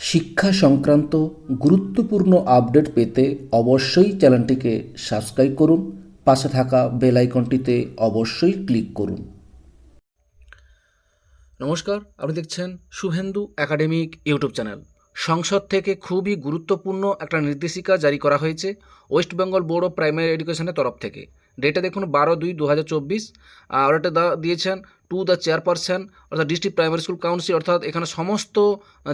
শিক্ষা সংক্রান্ত গুরুত্বপূর্ণ আপডেট পেতে অবশ্যই চ্যানেলটিকে সাবস্ক্রাইব করুন, পাশে থাকা বেল আইকনটিতে অবশ্যই ক্লিক করুন। নমস্কার, আপনি দেখছেন শুভেন্দু একাডেমিক ইউটিউব চ্যানেল। সংসদ থেকে খুবই গুরুত্বপূর্ণ একটা নির্দেশিকা জারি করা হয়েছে West Bengal board of primary এডুকেশনের তরফ থেকে। ডেটা দেখুন বারো দুই দু হাজার চব্বিশ। আর দা- দিয়েছেন টু দ্য চেয়ারপারসন অর্থাৎ ডিস্ট্রিক্ট প্রাইমারি স্কুল কাউন্সিল অর্থাৎ এখানে সমস্ত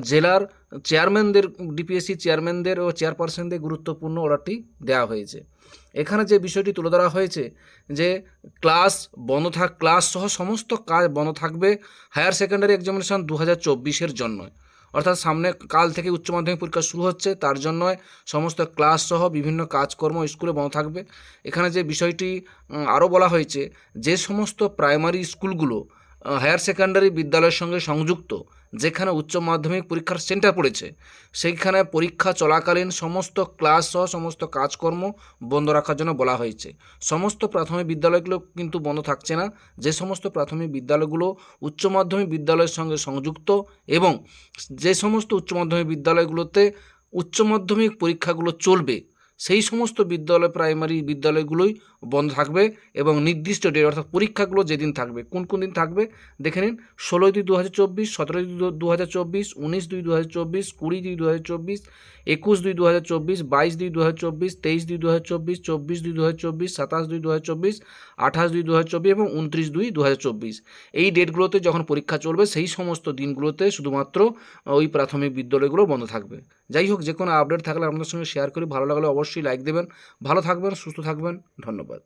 জেলার চেয়ারম্যানদের ডিপিএসসি চেয়ারম্যানদের ও চেয়ারপারসনদের গুরুত্বপূর্ণ অর্ডারটি দেওয়া হয়েছে। এখানে যে বিষয়টি তুলে ধরা হয়েছে, যে ক্লাস বন্ধ থাক ক্লাস সহ সমস্ত কাজ বন্ধ থাকবে হায়ার সেকেন্ডারি এক্সামিনেশন দু হাজার চব্বিশের জন্য অর্থাৎ সামনে কাল থেকে উচ্চ মাধ্যমিক পরীক্ষা শুরু হচ্ছে, তার জন্য সমস্ত ক্লাস সহ বিভিন্ন কাজকর্ম স্কুলে বন্ধ থাকবে। এখানে যে বিষয়টি আরও বলা হয়েছে, যে সমস্ত প্রাইমারি স্কুলগুলো হায়ার সেকেন্ডারি বিদ্যালয়ের সঙ্গে সংযুক্ত, যেখানে উচ্চ মাধ্যমিক পরীক্ষার সেন্টার পড়েছে। সেইখানে পরীক্ষা চলাকালীন সমস্ত ক্লাস সহ সমস্ত কাজকর্ম বন্ধ রাখার জন্য বলা হয়েছে। সমস্ত প্রাথমিক বিদ্যালয়গুলো কিন্তু বন্ধ থাকছে না। যে সমস্ত প্রাথমিক বিদ্যালয়গুলো উচ্চ মাধ্যমিক বিদ্যালয়ের সঙ্গে সংযুক্ত এবং যে সমস্ত উচ্চ মাধ্যমিক বিদ্যালয়গুলোতে উচ্চ মাধ্যমিক পরীক্ষাগুলো চলবে সেই সমস্ত বিদ্যালয় প্রাইমারি বিদ্যালয়গুলোই বন্ধ থাকবে এবং নির্দিষ্ট ডেট অর্থাৎ পরীক্ষাগুলো যেদিন থাকবে কোন কোন দিন থাকবে দেখে নিন ষোলোই দুই দু হাজার চব্বিশ সতেরোই দু হাজার চব্বিশ উনিশ দুই দু হাজার চব্বিশ কুড়ি দুই দু হাজার চব্বিশ একুশ দুই দু হাজার চব্বিশ বাইশ দুই দু হাজার চব্বিশ তেইশ দুই দু হাজার চব্বিশ চব্বিশ দুই দু হাজার চব্বিশ সাতাশ দুই দু হাজার চব্বিশ আঠাশ দুই দু হাজার চব্বিশ এবং উনত্রিশ দুই দু হাজার চব্বিশ এই ডেটগুলোতে যখন পরীক্ষা চলবে সেই সমস্ত দিনগুলোতে শুধুমাত্র ওই প্রাথমিক বিদ্যালয়গুলো বন্ধ থাকবে যাই হোক যে কোনো আপডেট থাকলে আপনাদের সঙ্গে শেয়ার করি ভালো লাগলে অবশ্যই লাইক দেবেন। ভালো থাকবেন সুস্থ থাকবেন। ধন্যবাদ।